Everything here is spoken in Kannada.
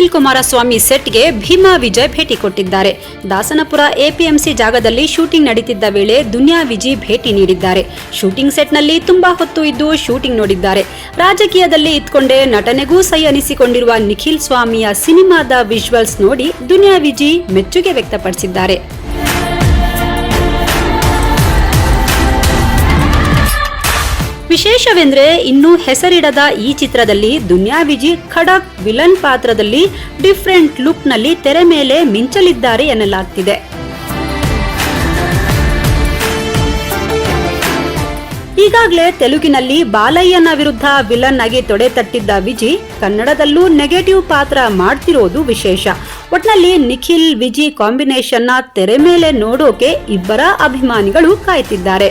ನಿಖಿಲ್ ಕುಮಾರಸ್ವಾಮಿ ಸೆಟ್ಗೆ ಭೀಮಾ ವಿಜಯ್ ಭೇಟಿ ಕೊಟ್ಟಿದ್ದಾರೆ. ದಾಸನಪುರ ಎಪಿಎಂಸಿ ಜಾಗದಲ್ಲಿ ಶೂಟಿಂಗ್ ನಡೀತಿದ್ದ ವೇಳೆ ದುನಿಯಾ ವಿಜಿ ಭೇಟಿ ನೀಡಿದ್ದಾರೆ. ಶೂಟಿಂಗ್ ಸೆಟ್ನಲ್ಲಿ ತುಂಬಾ ಹೊತ್ತು ಇದ್ದು ಶೂಟಿಂಗ್ ನೋಡಿದ್ದಾರೆ. ರಾಜಕೀಯದಲ್ಲಿ ಇದ್ಕೊಂಡೇ ನಟನೆಗೂ ಸೈ ಅನಿಸಿಕೊಂಡಿರುವ ನಿಖಿಲ್ ಸ್ವಾಮಿಯ ಸಿನಿಮಾದ ವಿಜುವಲ್ಸ್ ನೋಡಿ ದುನಿಯಾ ವಿಜಿ ಮೆಚ್ಚುಗೆ ವ್ಯಕ್ತಪಡಿಸಿದ್ದಾರೆ. ವಿಶೇಷವೆಂದ್ರೆ ಇನ್ನೂ ಹೆಸರಿಡದ ಈ ಚಿತ್ರದಲ್ಲಿ ದುನಿಯಾ ವಿಜಿ ಖಡಕ್ ವಿಲನ್ ಪಾತ್ರದಲ್ಲಿ ಡಿಫ್ರೆಂಟ್ ಲುಕ್ನಲ್ಲಿ ತೆರೆ ಮೇಲೆ ಮಿಂಚಲಿದ್ದಾರೆ ಎನ್ನಲಾಗ್ತಿದೆ. ಈಗಾಗಲೇ ತೆಲುಗಿನಲ್ಲಿ ಬಾಲಯ್ಯನ ವಿರುದ್ಧ ವಿಲನ್ ಆಗಿ ತೊಡೆ ತಟ್ಟಿದ್ದ ವಿಜಿ ಕನ್ನಡದಲ್ಲೂ ನೆಗೆಟಿವ್ ಪಾತ್ರ ಮಾಡ್ತಿರೋದು ವಿಶೇಷ. ಒಟ್ನಲ್ಲಿ ನಿಖಿಲ್ ವಿಜಿ ಕಾಂಬಿನೇಷನ್ನ ತೆರೆ ಮೇಲೆ ನೋಡೋಕೆ ಇಬ್ಬರ ಅಭಿಮಾನಿಗಳು ಕಾಯ್ತಿದ್ದಾರೆ.